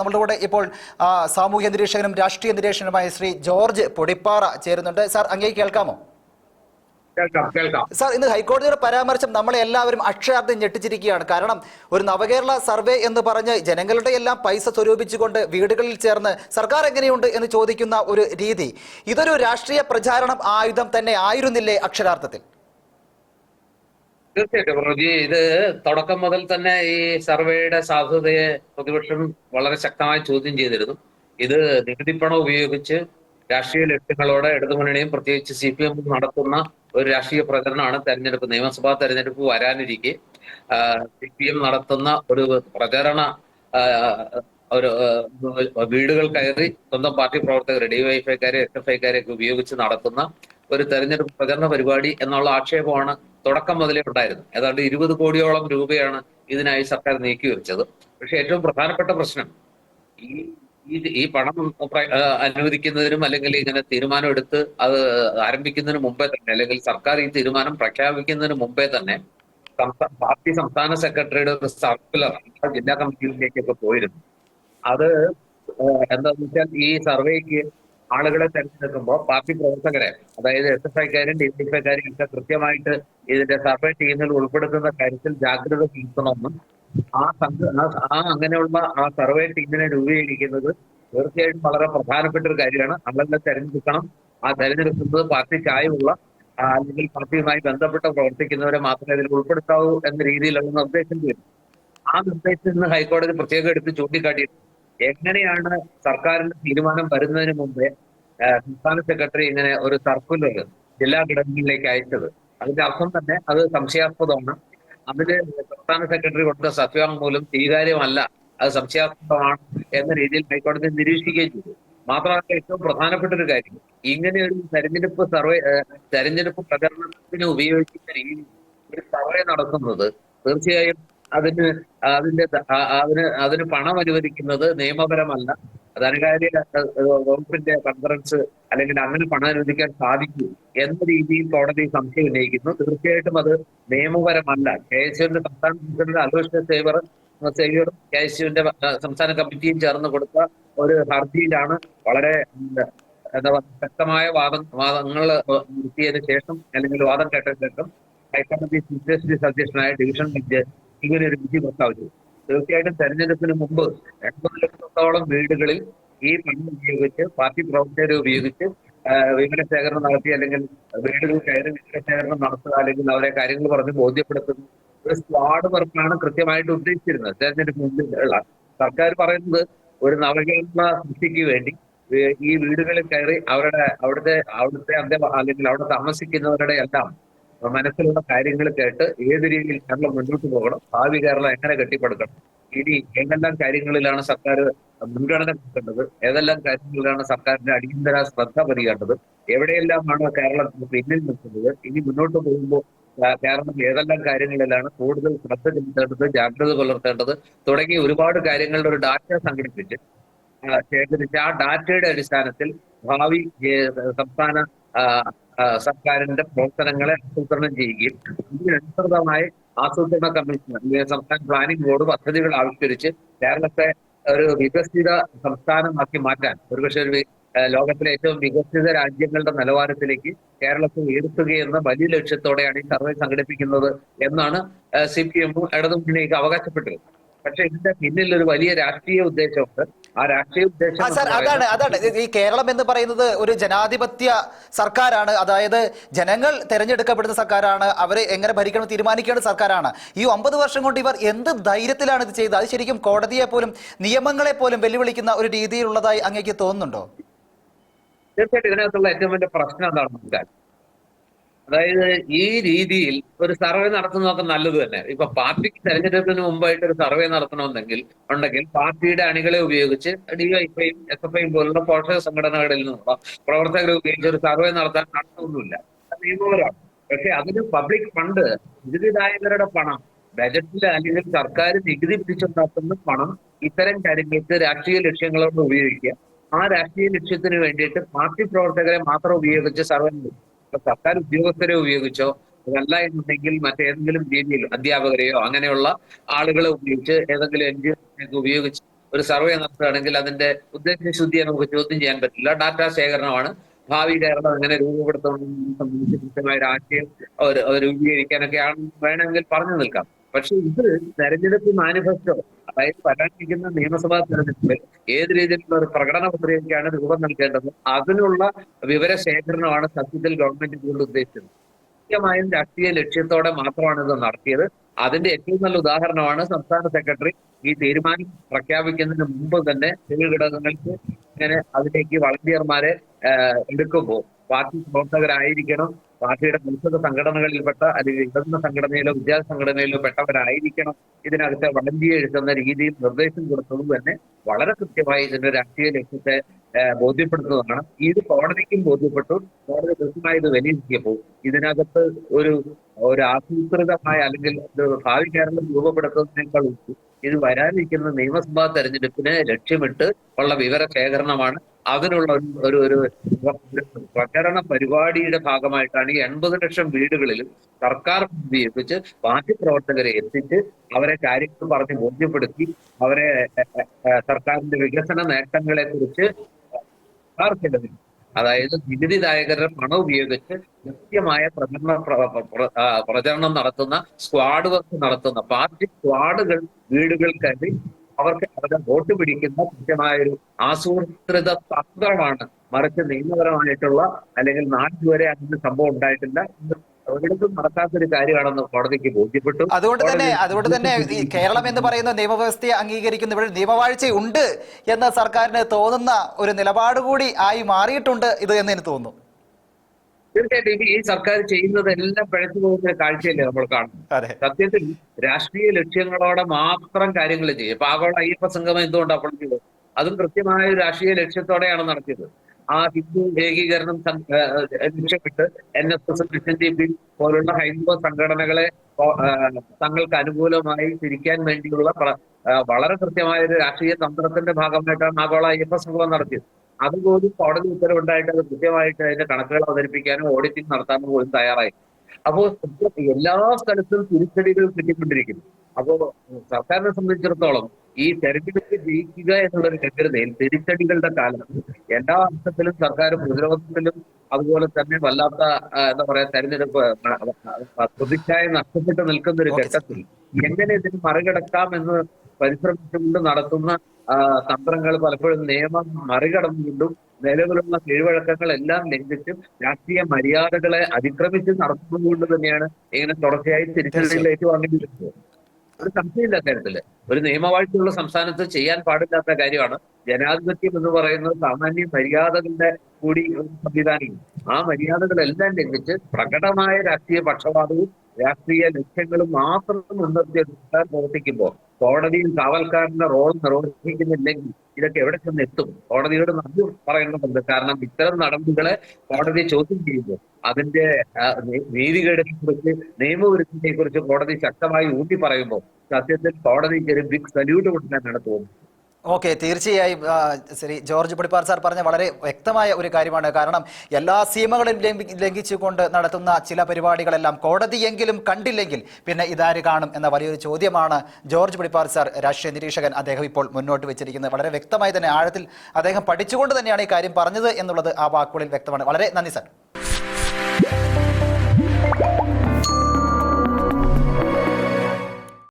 നമ്മളുടെ കൂടെ ഇപ്പോൾ സാമൂഹ്യ നിരീക്ഷകനും രാഷ്ട്രീയ നിരീക്ഷകനുമായ ശ്രീ ജോർജ് പൊടിപ്പാറ ചേരുന്നുണ്ട്. സാർ അങ്ങേ കേൾക്കാമോ? കേൾക്കാം കേൾക്കാം. സാർ ഇന്ന് ഹൈക്കോടതിയുടെ പരാമർശം നമ്മളെ എല്ലാവരും അക്ഷരാർത്ഥം ഞെട്ടിച്ചിരിക്കുകയാണ്. കാരണം ഒരു നവകേരള സർവേ എന്ന് പറഞ്ഞ് ജനങ്ങളുടെ എല്ലാം പൈസ സ്വരൂപിച്ചുകൊണ്ട് വീടുകളിൽ ചേർന്ന് സർക്കാർ എങ്ങനെയുണ്ട് എന്ന് ചോദിക്കുന്ന ഒരു രീതി. ഇതൊരു രാഷ്ട്രീയ പ്രചാരണം ആയുധം തന്നെ ആയിരുന്നില്ലേ അക്ഷരാർത്ഥത്തിൽ? തീർച്ചയായിട്ടും പ്രഭുജി ഇത് തുടക്കം മുതൽ തന്നെ ഈ സർവേയുടെ സാധുതയെ പ്രതിപക്ഷം വളരെ ശക്തമായി ചോദ്യം ചെയ്തിരുന്നു. ഇത് നികുതിപ്പണം ഉപയോഗിച്ച് രാഷ്ട്രീയ ലക്ഷ്യങ്ങളോടെ ഇടതുമുന്നണിയും പ്രത്യേകിച്ച് സി പി എം നടത്തുന്ന ഒരു രാഷ്ട്രീയ പ്രചരണമാണ് തെരഞ്ഞെടുപ്പ് നിയമസഭാ തെരഞ്ഞെടുപ്പ് വരാനിരിക്കെ. സി പി എം നടത്തുന്ന ഒരു പ്രചരണ ഒരു വീടുകൾ കയറി സ്വന്തം പാർട്ടി പ്രവർത്തകർ ഡിവൈഎഫ്ഐക്കാരെ എസ് എഫ് ഐക്കാരെയൊക്കെ ഉപയോഗിച്ച് നടത്തുന്ന ഒരു തെരഞ്ഞെടുപ്പ് പ്രചരണ പരിപാടി എന്നുള്ള ആക്ഷേപമാണ് തുടക്കം മുതലേ ഉണ്ടായിരുന്നു. ഏതാണ്ട് ഇരുപത് കോടിയോളം രൂപയാണ് ഇതിനായി സർക്കാർ നീക്കി വെച്ചത്. പക്ഷെ ഏറ്റവും പ്രധാനപ്പെട്ട പ്രശ്നം ഈ ഈ- പണം അനുവദിക്കുന്നതിനും അല്ലെങ്കിൽ ഇങ്ങനെ തീരുമാനം എടുത്ത് അത് ആരംഭിക്കുന്നതിന് മുമ്പേ തന്നെ അല്ലെങ്കിൽ സർക്കാർ ഈ തീരുമാനം പ്രഖ്യാപിക്കുന്നതിന് മുമ്പേ തന്നെ പാർട്ടി സംസ്ഥാന സെക്രട്ടറിയുടെ ഒരു സർക്കുലർ ജില്ലാ കമ്മിറ്റിയിലേക്കൊക്കെ പോയിരുന്നു. അത് എന്താന്ന് വെച്ചാൽ ഈ സർവേക്ക് ആളുകളെ തെരഞ്ഞെടുക്കുമ്പോൾ പാർട്ടി പ്രവർത്തകരെ അതായത് എസ് എഫ് ഐക്കാരും ഡി എഫ് ഐക്കാരും ഒക്കെ കൃത്യമായിട്ട് ഇതിന്റെ സർവേ ടീമിൽ ഉൾപ്പെടുത്തുന്ന കാര്യത്തിൽ ജാഗ്രത പുലർത്തണമെന്നും ആ സംഘ ആ- അങ്ങനെയുള്ള ആ സർവേ ടീമിനെ രൂപീകരിക്കുന്നത് തീർച്ചയായിട്ടും വളരെ പ്രധാനപ്പെട്ട ഒരു കാര്യമാണ്. ആളുകളെ തെരഞ്ഞെടുക്കണം. ആ തെരഞ്ഞെടുക്കുന്നത് പാർട്ടി ചായവുള്ള അല്ലെങ്കിൽ പാർട്ടിയുമായി ബന്ധപ്പെട്ട് പ്രവർത്തിക്കുന്നവരെ മാത്രമേ ഇതിൽ ഉൾപ്പെടുത്താവൂ എന്ന രീതിയിലുള്ള നിർദ്ദേശം വരും ആ നിർദ്ദേശത്തിൽ നിന്ന് ഹൈക്കോടതി പ്രത്യേകം എടുത്ത് ചൂണ്ടിക്കാട്ടിയിട്ടുണ്ട്. എങ്ങനെയാണ് സർക്കാരിന്റെ തീരുമാനം വരുന്നതിന് മുമ്പേ സംസ്ഥാന സെക്രട്ടറി ഇങ്ങനെ ഒരു സർക്കുലർ ജില്ലാ ഘടകങ്ങളിലേക്ക് അയച്ചത്? അതിന്റെ അർത്ഥം തന്നെ അത് സംശയാസ്പദമാണ്. അതിൽ സംസ്ഥാന സെക്രട്ടറി കൊടുത്ത സത്യവാങ്മൂലം സ്വീകാര്യമല്ല. അത് സംശയാസ്പദമാണ് എന്ന രീതിയിൽ ഹൈക്കോടതി നിരീക്ഷിക്കുകയും ചെയ്തു. മാത്രമല്ല ഏറ്റവും പ്രധാനപ്പെട്ട ഒരു കാര്യം ഇങ്ങനെ ഒരു തെരഞ്ഞെടുപ്പ് സർവേ തെരഞ്ഞെടുപ്പ് പ്രചരണത്തിന് ഉപയോഗിക്കുന്ന രീതി ഒരു സർവേ നടത്തുന്നത് തീർച്ചയായും അതിന് അതിന്റെ അതിന് അതിന് പണം അനുവദിക്കുന്നത് നിയമപരമല്ല. ധനകാര്യ വകുപ്പിന്റെ കൺഫറൻസ് അല്ലെങ്കിൽ അങ്ങനെ പണം അനുവദിക്കാൻ സാധിക്കൂ എന്ന രീതിയിൽ കോടതി സംശയം ഉന്നയിക്കുന്നു. തീർച്ചയായിട്ടും അത് നിയമപരമല്ല. കെ എസ് യുവിന്റെ സംസ്ഥാന പ്രസിഡന്റ് അലോഷ്യ സേവർ സേവ്യറും കെ എസ് യുവിന്റെ സംസ്ഥാന കമ്മിറ്റിയും ചേർന്ന് കൊടുത്ത ഒരു ഹർജിയിലാണ് വളരെ എന്താ പറയുക ശക്തമായ വാദം വാദങ്ങൾ നിർത്തിയതിനു ശേഷം അല്ലെങ്കിൽ വാദം കേട്ടതിനു ശേഷം ഹൈക്കോടതി ചീഫ് ജസ്റ്റിസ് അധ്യക്ഷനായ ഡിവിഷൻ ബെഞ്ച് ഇങ്ങനെ ഒരു വിധി പ്രസ്താവിച്ചു തീർച്ചയായിട്ടും തെരഞ്ഞെടുപ്പിന് മുമ്പ് എൺപത് ലക്ഷത്തോളം വീടുകളിൽ ഈ പണം ഉപയോഗിച്ച് പാർട്ടി പ്രവർത്തകരെ ഉപയോഗിച്ച് വിവര വിവരശേഖരണം നടത്തി അല്ലെങ്കിൽ വീടുകൾ കയറി വിവരശേഖരണം നടത്തുക അല്ലെങ്കിൽ അവരെ കാര്യങ്ങൾ പറഞ്ഞ് ബോധ്യപ്പെടുത്തുന്നു ഒരു സ്ക്വാഡ് വർക്കാണ് കൃത്യമായിട്ട് ഉദ്ദേശിച്ചിരുന്നത്. തെരഞ്ഞെടുപ്പ് മുമ്പിലുള്ള സർക്കാർ പറയുന്നത് ഒരു നവകേരള സൃഷ്ടിക്ക് വേണ്ടി ഈ വീടുകളിൽ കയറി അവരുടെ അവിടുത്തെ അവിടുത്തെ അല്ലെങ്കിൽ അവിടെ താമസിക്കുന്നവരുടെ എല്ലാം മനസ്സിലുള്ള കാര്യങ്ങൾ കേട്ട് ഏത് രീതിയിൽ കേരളം മുന്നോട്ട് പോകണം ഭാവി കേരളം എങ്ങനെ കെട്ടിപ്പടുക്കണം ഇനി ഏതെല്ലാം കാര്യങ്ങളിലാണ് സർക്കാർ മുൻഗണന കൊടുക്കേണ്ടത് ഏതെല്ലാം കാര്യങ്ങളിലാണ് സർക്കാരിന്റെ അടിയന്തര ശ്രദ്ധ പതിയേണ്ടത് എവിടെയെല്ലാമാണ് കേരളത്തിന് പിന്നിൽ നിൽക്കുന്നത് ഇനി മുന്നോട്ട് പോകുമ്പോൾ കാരണം ഏതെല്ലാം കാര്യങ്ങളിലാണ് കൂടുതൽ ശ്രദ്ധ ചെലുത്തേണ്ടത് ജാഗ്രത പുലർത്തേണ്ടത് തുടങ്ങിയ ഒരുപാട് കാര്യങ്ങളുടെ ഒരു ഡാറ്റ സംഘടിപ്പിച്ച് ശേഖരിച്ച് ആ ഡാറ്റയുടെ അടിസ്ഥാനത്തിൽ ഭാവി സംസ്ഥാന സർക്കാരിന്റെ പ്രവർത്തനങ്ങളെ ആസൂത്രണം ചെയ്യുകയും അതിനനുസൃതമായി ആസൂത്രണ കമ്മീഷൻ സംസ്ഥാന പ്ലാനിംഗ് ബോർഡ് പദ്ധതികൾ ആവിഷ്കരിച്ച് കേരളത്തെ ഒരു വികസിത സംസ്ഥാനമാക്കി മാറ്റാൻ ഒരുപക്ഷെ ഒരു ലോകത്തിലെ ഏറ്റവും വികസിത രാജ്യങ്ങളുടെ നിലവാരത്തിലേക്ക് കേരളത്തെ ഉയർത്തുകയെന്ന വലിയ ലക്ഷ്യത്തോടെയാണ് ഈ സർവേ സംഘടിപ്പിക്കുന്നത് എന്നാണ് സി പി എമ്മും ഇടതുമുന്നണിയൊക്കെ അവകാശപ്പെട്ടത്. പക്ഷെ ഇതിന്റെ പിന്നിൽ ഒരു വലിയ രാഷ്ട്രീയ ഉദ്ദേശമുണ്ട്. ആ രാഷ്ട്രീയ ഉദ്ദേശം ആ സാർ അതാണ് അതാണ്. ഈ കേരളം എന്ന് പറയുന്നത് ഒരു ജനാധിപത്യ സർക്കാരാണ്. അതായത് ജനങ്ങൾ തെരഞ്ഞെടുക്കപ്പെടുന്ന സർക്കാരാണ്. അവരെ എങ്ങനെ ഭരിക്കണം തീരുമാനിക്കേണ്ട സർക്കാരാണ്. ഈ ഒമ്പത് വർഷം കൊണ്ട് ഇവർ എന്ത് ധൈര്യത്തിലാണ് ഇത് ചെയ്തത്? അത് ശരിക്കും കോടതിയെ പോലും നിയമങ്ങളെ പോലും വെല്ലുവിളിക്കുന്ന ഒരു രീതിയിലുള്ളതായി അങ്ങേക്ക് തോന്നുന്നുണ്ടോ? തീർച്ചയായിട്ടും ഇതിനകത്തുള്ള ഏറ്റവും വലിയ പ്രശ്നം എന്താണെന്ന് വെച്ചാൽ അതായത് ഈ രീതിയിൽ ഒരു സർവേ നടത്തുന്നതൊക്കെ നല്ലത് തന്നെ. ഇപ്പൊ പാർട്ടിക്ക് തെരഞ്ഞെടുപ്പിന് മുമ്പായിട്ട് ഒരു സർവേ നടത്തണമെന്നെങ്കിൽ ഉണ്ടെങ്കിൽ പാർട്ടിയുടെ അണികളെ ഉപയോഗിച്ച് ഡിവൈഫൈയും എസ് എഫ് ഐയും പോലുള്ള പോഷക സംഘടനകളിൽ നിന്നുള്ള പ്രവർത്തകരെ ഉപയോഗിച്ച് ഒരു സർവേ നടത്താൻ നടത്തുന്നില്ല നിയമപരമാണ്. പക്ഷെ അതിന് പബ്ലിക് ഫണ്ട് നികുതിദായകരുടെ പണം ബജറ്റിൽ അല്ലെങ്കിൽ സർക്കാർ നികുതി പിടിച്ചുണ്ടാക്കുന്ന പണം ഇത്തരം കാര്യങ്ങൾക്ക് രാഷ്ട്രീയ ലക്ഷ്യങ്ങളോട് ഉപയോഗിക്കുക. ആ രാഷ്ട്രീയ ലക്ഷ്യത്തിന് വേണ്ടിയിട്ട് പാർട്ടി പ്രവർത്തകരെ മാത്രം ഉപയോഗിച്ച് സർവേ. സർക്കാർ ഉദ്യോഗസ്ഥരെ ഉപയോഗിച്ചോ അതല്ല എന്നുണ്ടെങ്കിൽ മറ്റേതെങ്കിലും രീതിയിൽ അധ്യാപകരെയോ അങ്ങനെയുള്ള ആളുകളെ ഉപയോഗിച്ച് ഏതെങ്കിലും എൻ ജി ഉപയോഗിച്ച് ഒരു സർവേ നടത്തുകയാണെങ്കിൽ അതിന്റെ ഉദ്ദേശശുദ്ധിയെ നമുക്ക് ചോദ്യം ചെയ്യാൻ പറ്റില്ല. ഡാറ്റ ശേഖരണമാണ്. ഭാവി കേരളം എങ്ങനെ രൂപപ്പെടുത്തണം സംബന്ധിച്ച് കൃത്യമായ ഒരു ആശയം അവർ ഒരു രൂപീകരിക്കാനൊക്കെയാണ് വേണമെങ്കിൽ പറഞ്ഞു നിൽക്കാം. പക്ഷെ ഇത് തെരഞ്ഞെടുപ്പ് മാനിഫെസ്റ്റോ അതായത് വരാനിരിക്കുന്ന നിയമസഭാ തെരഞ്ഞെടുപ്പിൽ ഏത് രീതിയിലുള്ള ഒരു പ്രകടന പത്രികയ്ക്കാണ് രൂപം നൽകേണ്ടത്? അതിനുള്ള വിവര ശേഖരണമാണ് സത്യത്തിൽ ഗവൺമെന്റ് ഇതുകൊണ്ട് ഉദ്ദേശിച്ചത്. കൃത്യമായും രാഷ്ട്രീയ ലക്ഷ്യത്തോടെ മാത്രമാണ് ഇത് നടത്തിയത്. അതിന്റെ ഏറ്റവും നല്ല ഉദാഹരണമാണ് സംസ്ഥാന സെക്രട്ടറി ഈ തീരുമാനം പ്രഖ്യാപിക്കുന്നതിന് മുമ്പ് തന്നെ ചില ഘടകങ്ങൾക്ക് ഇങ്ങനെ അതിലേക്ക് വളണ്ടിയർമാരെ എടുക്കുമ്പോൾ. പാർട്ടി പ്രവർത്തകരായിരിക്കണം പാർട്ടിയുടെ മത്സര സംഘടനകളിൽപ്പെട്ട അല്ലെങ്കിൽ ഇടതുന്ന സംഘടനയിലോ വിദ്യാർത്ഥി സംഘടനയിലോ പെട്ടവരായിരിക്കണം. ഇതിനകത്തെ വളണ്ടിയേഴ്സ് എന്ന രീതിയിൽ നിർദ്ദേശം കൊടുത്തത് തന്നെ വളരെ കൃത്യമായി ഇതിന്റെ രാഷ്ട്രീയ ലക്ഷ്യത്തെ ബോധ്യപ്പെടുത്തുന്നതാണ്. ഇത് കോടതിക്കും ബോധ്യപ്പെട്ടു. കോടതി കൃത്യമായി ഇത് വിലയിരുത്തിയപ്പോൾ ഇതിനകത്ത് ഒരു ഒരു ആസൂത്രിതമായ അല്ലെങ്കിൽ ഭാവി കേരളം രൂപപ്പെടുത്തുന്നതിനേക്കാൾ ഇത് വരാനിരിക്കുന്ന നിയമസഭാ തെരഞ്ഞെടുപ്പിനെ ലക്ഷ്യമിട്ട് ഉള്ള വിവര ശേഖരണമാണ് അതിനുള്ള ഒരു ഒരു പ്രചരണ പരിപാടിയുടെ ഭാഗമായിട്ടാണ് ഈ എൺപത് ലക്ഷം വീടുകളിൽ സർക്കാർ ഏൽപ്പിച്ച് പാർട്ടി പ്രവർത്തകരെ എത്തിച്ച് അവരെ കാര്യങ്ങൾ പറഞ്ഞ് ബോധ്യപ്പെടുത്തി അവരെ സർക്കാരിന്റെ വികസന നേട്ടങ്ങളെ കുറിച്ച് അതായത് നികുതിദായകരുടെ പണം ഉപയോഗിച്ച് കൃത്യമായ പ്രചരണ പ്രചരണം നടത്തുന്ന സ്ക്വാഡ് വർക്ക് നടത്തുന്ന പാർട്ടി സ്ക്വാഡുകൾ വീടുകൾ അവർക്ക് അവരെ വോട്ട് പിടിക്കുന്ന കൃത്യമായ ഒരു ആസൂത്രിത തന്ത്രമാണ് മറിച്ച് നിയമപരമായിട്ടുള്ള അല്ലെങ്കിൽ നാട്ടിൽ അങ്ങനെ സംഭവം ഉണ്ടായിട്ടില്ല. ഇത് ഒരിടത്തും നടക്കാത്തൊരു കാര്യമാണെന്ന് കോടതിക്ക് ബോധ്യപ്പെട്ടു. അതുകൊണ്ട് തന്നെ അതുകൊണ്ട് തന്നെ ഈ കേരളം എന്ന് പറയുന്ന നിയമവ്യവസ്ഥയെ അംഗീകരിക്കുന്ന ഇവിടെ നിയമവാഴ്ച ഉണ്ട് എന്ന് സർക്കാരിന് തോന്നുന്ന ഒരു നിലപാട് കൂടി ആയി മാറിയിട്ടുണ്ട് ഇത് എന്ന് എനിക്ക് തോന്നുന്നു. തീർച്ചയായിട്ടും ഈ സർക്കാർ ചെയ്യുന്നതെല്ലാം പിഴച്ചു പോകുന്ന കാഴ്ചയല്ലേ നമ്മൾ കാണുന്നത്. സത്യത്തിൽ രാഷ്ട്രീയ ലക്ഷ്യങ്ങളോടെ മാത്രം കാര്യങ്ങൾ ചെയ്യും. ഇപ്പൊ ആഗോള അയ്യപ്പ സംഗമം എന്തുകൊണ്ട് അപ്പോൾ ചെയ്തത് അതും കൃത്യമായ ഒരു രാഷ്ട്രീയ ലക്ഷ്യത്തോടെയാണ് നടത്തിയത്. ആ ഹിന്ദു ഏകീകരണം ലക്ഷ്യമിട്ട് N S S D P പോലുള്ള ഹൈന്ദവ സംഘടനകളെ തങ്ങൾക്ക് അനുകൂലമായി തിരിക്കാൻ വേണ്ടിയുള്ള വളരെ കൃത്യമായ ഒരു രാഷ്ട്രീയ തന്ത്രത്തിന്റെ ഭാഗമായിട്ടാണ് ആഗോള അയ്യപ്പ സംഗമം നടത്തിയത്. അതുപോലും കോടതി ഉത്തരവുണ്ടായിട്ട് അത് കൃത്യമായിട്ട് അതിന്റെ കണക്കുകൾ അവതരിപ്പിക്കാനും ഓഡിറ്റിംഗ് നടത്താനും പോലും തയ്യാറായി. അപ്പോ എല്ലാ സ്ഥലത്തും തിരിച്ചടികൾ കിട്ടിക്കൊണ്ടിരിക്കുന്നു. അപ്പോ സർക്കാരിനെ സംബന്ധിച്ചിടത്തോളം ഈ തെരഞ്ഞെടുപ്പ് ജയിക്കുക എന്നുള്ളൊരു വ്യഗ്രതയിൽ തിരിച്ചടികളുടെ കാലം എല്ലാ അർത്ഥത്തിലും സർക്കാർ പ്രതിരോധത്തിലും അതുപോലെ തന്നെ വല്ലാത്ത എന്താ പറയാ തെരഞ്ഞെടുപ്പ് പ്രതിച്ഛായ നഷ്ടപ്പെട്ട് നിൽക്കുന്ന ഒരു ഘട്ടത്തിൽ എങ്ങനെ ഇതിന് മറികടക്കാം എന്ന് പരിശ്രമിച്ചുകൊണ്ട് നടത്തുന്ന തന്ത്രങ്ങൾ പലപ്പോഴും നിയമം മറികടന്നുകൊണ്ടും നിലവിലുള്ള കീഴ്വഴക്കങ്ങൾ എല്ലാം ലംഘിച്ചും രാഷ്ട്രീയ മര്യാദകളെ അതിക്രമിച്ച് നടത്തുന്നതുകൊണ്ട് തന്നെയാണ് ഇങ്ങനെ തുടർച്ചയായി തിരിച്ചടികൾ ഏറ്റുവാങ്ങേണ്ടി വരുന്നത് ഒരു സംശയമില്ല കാര്യത്തിൽ ഒരു നിയമവാഴ്ചയുള്ള സംസ്ഥാനത്ത് ചെയ്യാൻ പാടില്ലാത്ത കാര്യമാണ് ജനാധിപത്യം എന്ന് പറയുന്നത് സാമാന്യ മര്യാദകളുടെ കൂടി ഒരു സംവിധാനം. ആ മര്യാദകളെല്ലാം ലംഘിച്ച് പ്രകടമായ രാഷ്ട്രീയ പക്ഷപാതവും രാഷ്ട്രീയ ലക്ഷ്യങ്ങളും മാത്രം മുൻനിർത്തിയെടുക്കാൻ പ്രവർത്തിക്കുമ്പോൾ കോടതിയിൽ കാവൽക്കാരന്റെ റോൾ നിർവഹിക്കുന്നില്ലെങ്കിൽ ഇതൊക്കെ എവിടെ ചെന്ന് എത്തും? കോടതിയോട് നന്ദി പറയേണ്ടതുണ്ട്. കാരണം ഇത്തരം നടപടികളെ കോടതി ചോദ്യം ചെയ്യുമ്പോൾ അതിന്റെ നീതികേടിനെ കുറിച്ച് നിയമവിരുദ്ധത്തെ കുറിച്ച് കോടതി ശക്തമായി ഊട്ടി പറയുമ്പോൾ സത്യത്തിൽ കോടതിക്ക് ഒരു ബിഗ് സല്യൂട്ട് കൊടുക്കാനാണ് തോന്നുന്നത് ഓക്കെ തീർച്ചയായും ശ്രീ ജോർജ് പൊടിപ്പാർ സാർ പറഞ്ഞ വളരെ വ്യക്തമായ ഒരു കാര്യമാണ്. കാരണം എല്ലാ സീമകളും ലംഘിച്ചുകൊണ്ട് നടത്തുന്ന ചില പരിപാടികളെല്ലാം കോടതിയെങ്കിലും കണ്ടില്ലെങ്കിൽ പിന്നെ ഇതാര് കാണും എന്ന വലിയൊരു ചോദ്യമാണ് ജോർജ് പൊടിപ്പാർ സാർ രാഷ്ട്രീയ നിരീക്ഷകൻ. അദ്ദേഹം ഇപ്പോൾ മുന്നോട്ട് വെച്ചിരിക്കുന്നത്. വളരെ വ്യക്തമായി തന്നെ ആഴത്തിൽ അദ്ദേഹം പഠിച്ചുകൊണ്ട് തന്നെയാണ് ഈ കാര്യം പറഞ്ഞത് എന്നുള്ളത് ആ വാക്കുകളിൽ വ്യക്തമാണ്. വളരെ നന്ദി സാർ.